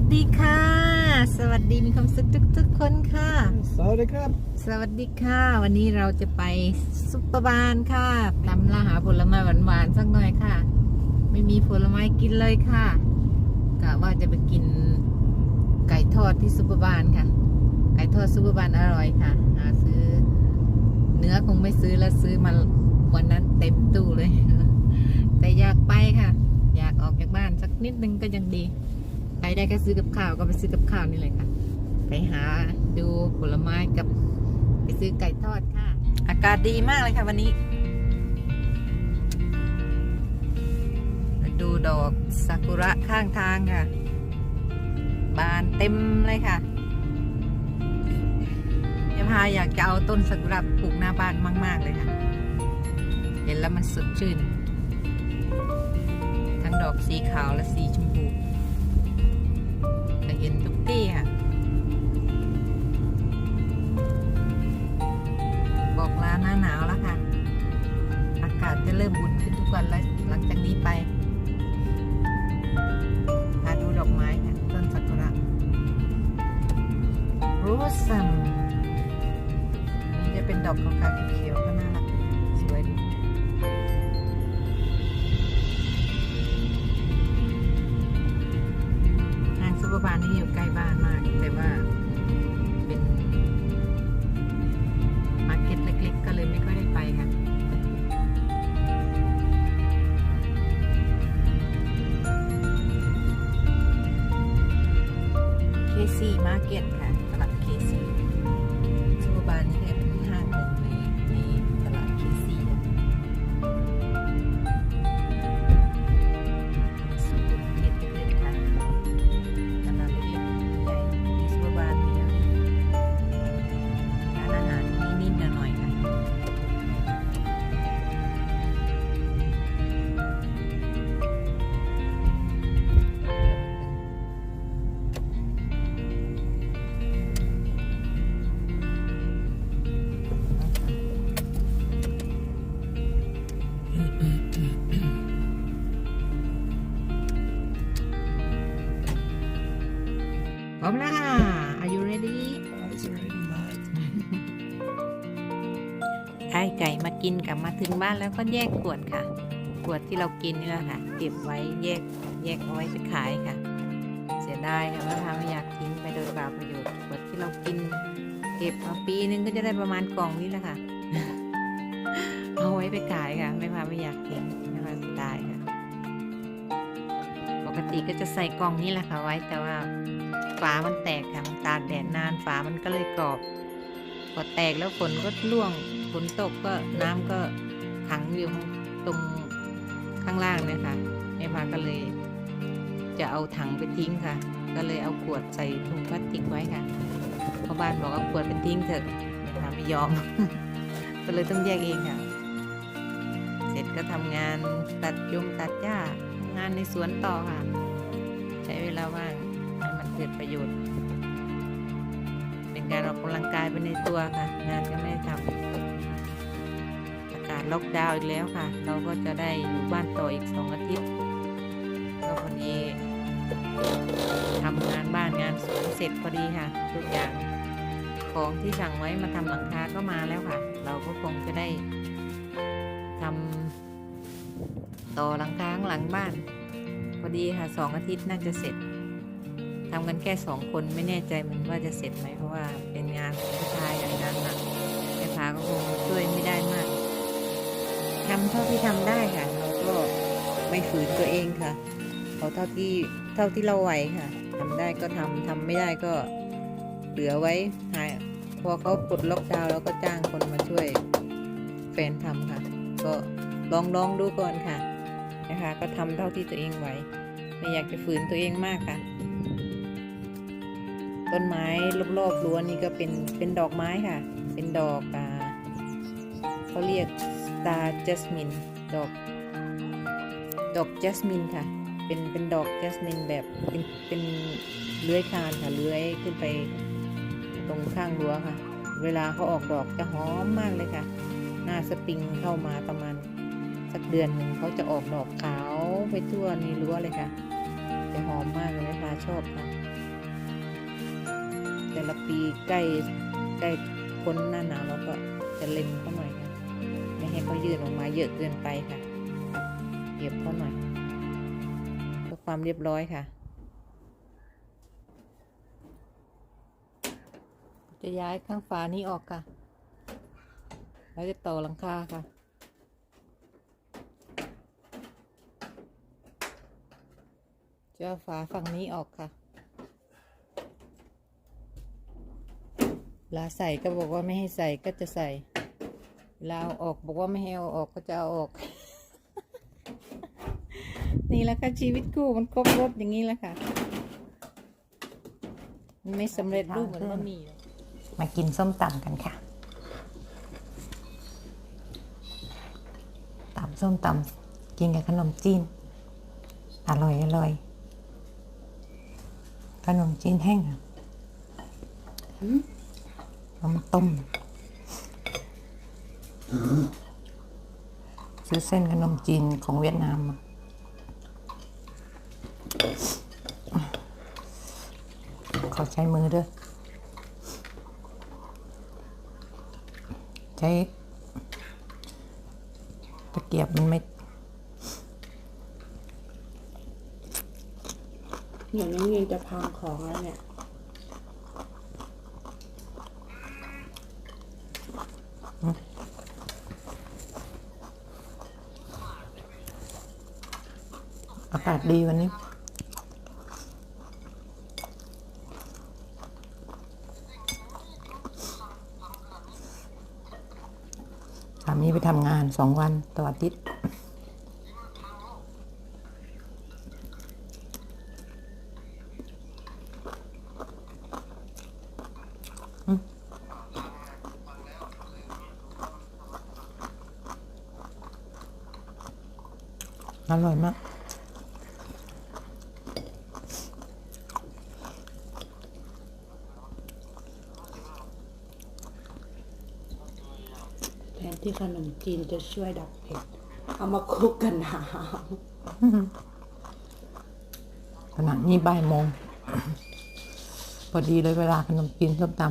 สดีค่ะ สวัสดีมีความสุขทุกๆคนค่ะ สวัสดีครับ สวัสดีค่ะ วันนี้เราจะไปซุปเปอร์บาร์ค่ะตำล่าหาผลไม้หวานๆสักหน่อยค่ะ ไม่มีผลไม้กินเลยค่ะกะว่าจะไปกินไก่ทอดที่ซุปเปอร์บาร์ค่ะ ไก่ทอดซุปเปอร์บาร์อร่อยค่ะ หาซื้อ เนื้อคงไม่ซื้อแล้วซื้อมาวันนั้นเต็มตู้เลย แต่อยากไปค่ะ อยากออกจากบ้านสักนิดนึงก็ยังดี ไปได้ก็ซื้อกับข้าวก็ไปซื้อกับข้าวนี่เลยค่ะ ไปหาดูผลไม้กับไปซื้อไก่ทอดค่ะ อากาศดีมากเลยค่ะวันนี้ ดูดอกซากุระข้างทางค่ะ บานเต็มเลยค่ะยาพาอยากจะเอาต้นซากุระปลูกหน้าบ้านมาก ๆ เลยค่ะ เห็นแล้วมันสดชื่น ทั้งดอกสีขาวและสีชมพู หน้าหนาวแล้วค่ะ อากาศจะเริ่มอุ่นขึ้นทุกวันแล้วหลังจากนี้ไปมาดูดอกไม้ค่ะต้นซากุระรูสัมนี่จะเป็นดอกขาวๆเขียวๆ ได้ไก่มากินกลับมาถึงบ้านแล้วก็แยกขวดค่ะ ขวดที่เรากินนี่แหละค่ะ เก็บไว้แยกแยกเอาไว้ไปขายค่ะ เสียดายค่ะว่าทำไม่อยากทิ้งไปโดยเปล่าประโยชน์ขวดที่เรากิน เก็บมาปีนึงก็จะได้ประมาณกล่องนี้แหละค่ะ เอาไว้ไปขายค่ะ ไม่พาไม่อยากทิ้งไม่พาเสียดายค่ะ ปกติก็จะใส่กล่องนี้แหละค่ะไว้แต่ว่า ฝามันแตกค่ะ มันตากแดดนานฝามันก็เลยกรอบพอแตกแล้วฝนก็ร่วงฝนตกก็น้ำก็ขังอยู่ตรงข้างล่างเนี่ยค่ะแม่พาก็เลย จะเอาถังไปทิ้งค่ะ ก็เลยเอาขวดใส่ถุงพลาสติกไว้ค่ะเพราะบ้านบอกเอาขวดไปทิ้งเถอะแม่พาไม่ยอม ก็เลยต้องแยกเองค่ะ เสร็จก็ทำงานตัดยงตัดหญ้างานในสวนต่อค่ะ ใช้เวลาว่าง กิดประโยชน์ เป็นการออกกำลังกายไปในตัวค่ะ งานก็ไม่ได้ทำอากาศล็อกดาวน์อีกแล้วค่ะ เราก็จะได้อยู่บ้านต่ออีกสองอาทิตย์ก็พอดีทำงานบ้านงานสวนเสร็จพอดีค่ะ ทุกอย่างของที่สั่งไว้มาทำหลังคาก็มาแล้วค่ะ เราก็คงจะได้ทำต่อหลังคาข้างหลังบ้าน พอดีค่ะสองอาทิตย์น่าจะเสร็จ ทำกันแค่สองคนไม่แน่ใจมันว่าจะเสร็จไหมเพราะว่าเป็นงานผู้ชายงานหนักแม่พาก็คงช่วยไม่ได้มากทำเท่าที่ทำได้ค่ะเราก็ไม่ฝืนตัวเองค่ะเอาเท่าที่เท่าที่เราไหวค่ะทำได้ก็ทำทำไม่ได้ก็เหลือไว้หายพอเขาปลดล็อกดาวน์แล้วก็จ้างคนมาช่วยแฟนทำค่ะ ก็ลองลองดูก่อนค่ะนะคะ ก็ทำเท่าที่ตัวเองไหวไม่อยากจะฝืนตัวเองมากค่ะ ต้นไม้รอบๆรั้วนี่ก็เป็นเป็นดอกไม้ค่ะ เป็นดอกอ่าเขาเรียก star jasmine ดอก ดอกจัสมินค่ะ เป็นเป็นดอกจัสมินแบบเป็นเป็นเลื้อยคานค่ะเลื้อยขึ้นไปตรงข้างรั้วค่ะ เวลาเขาออกดอกจะหอมมากเลยค่ะ หน้าสปริงเข้ามาประมาณสักเดือนหนึ่งเขาจะออกดอกขาวไปทั่วในรั้วเลยค่ะ จะหอมมากเลยนะคะชอบค่ะ แต่ละปีใกล้ใกล้พ้นหน้าหนาวเราก็จะเล็มเขาหน่อยค่ะไม่ให้เขายืดออกมาเยอะเกินไปค่ะเหยียบเขาหน่อยเพื่อความเรียบร้อยค่ะ จะย้ายข้างฝานี้ออกค่ะ แล้วจะต่อหลังคาค่ะจะฝาฝั่งนี้ออกค่ะ เว ลาใส่ก็บอกว่าไม่ให้ใส่ก็จะใส่เวลาเอาออกบอกว่าไม่ให้เอาออกก็จะเอาออก นี่แหละค่ะชีวิตคู่มันครบรถอย่างนี้แหละค่ะมันไม่สำเร็จรูปเหมือนบะหมี่หรอกมากินส้มตำกันค่ะตำส้มตำกินกับขนมจีน อร่อยอร่อยขนมจีนแห้งอะ เอามาต้มซื้อเส้นขนมจีนของเวียดนามมาขอใช้มือด้วย ใช้ตะเกียบมันไม่เดี๋ยวน้องยินจะพังของแล้วเนี่ยากาศดีวันนี้ สามีไปทำงานสองวันต่ออาทิตย์อืมอร่อยมาก แทนที่ ขนมจีนจะช่วยดับเผ็ด เอามาคลุกกันน้ขณะนี้บ่ายโมง พอดีเลยเวลาขนมจีนส้มตำ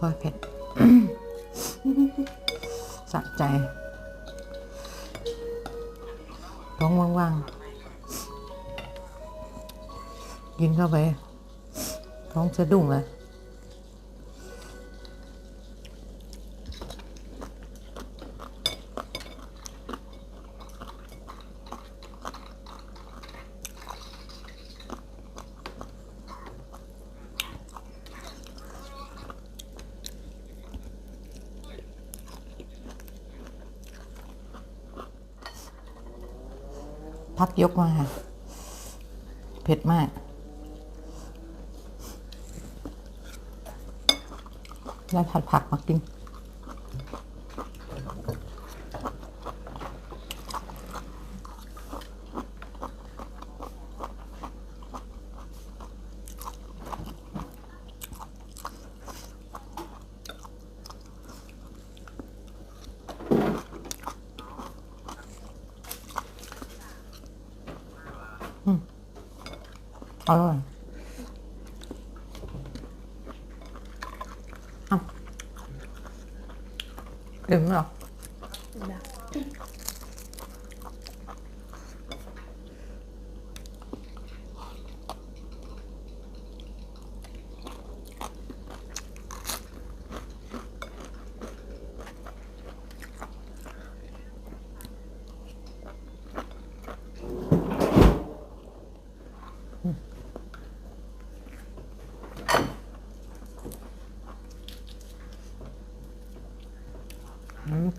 ว่าเผ็ดสะใจ ท้องว่างๆ กินเข้าไป ท้องสะดุ้งเล พักยกมาค่ะ เผ็ดมาก แล้วผัดผักมากิน อร่อยเอาเต็มหรอ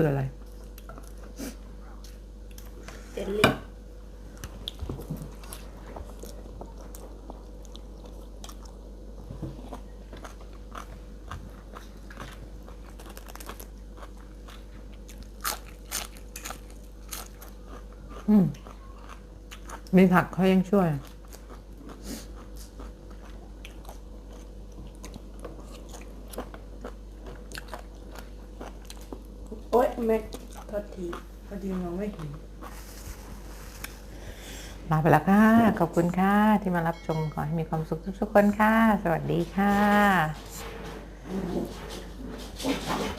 คืออะไร เจลลี่อืม มีผักเขายังช่วย โอ๊ย แม่โทษทีพอดีมองไม่เห็นลาไปแล้วค่ะ ขอบคุณค่ะ ที่มารับชม ขอให้มีความสุขทุกๆคนค่ะ สวัสดีค่ะ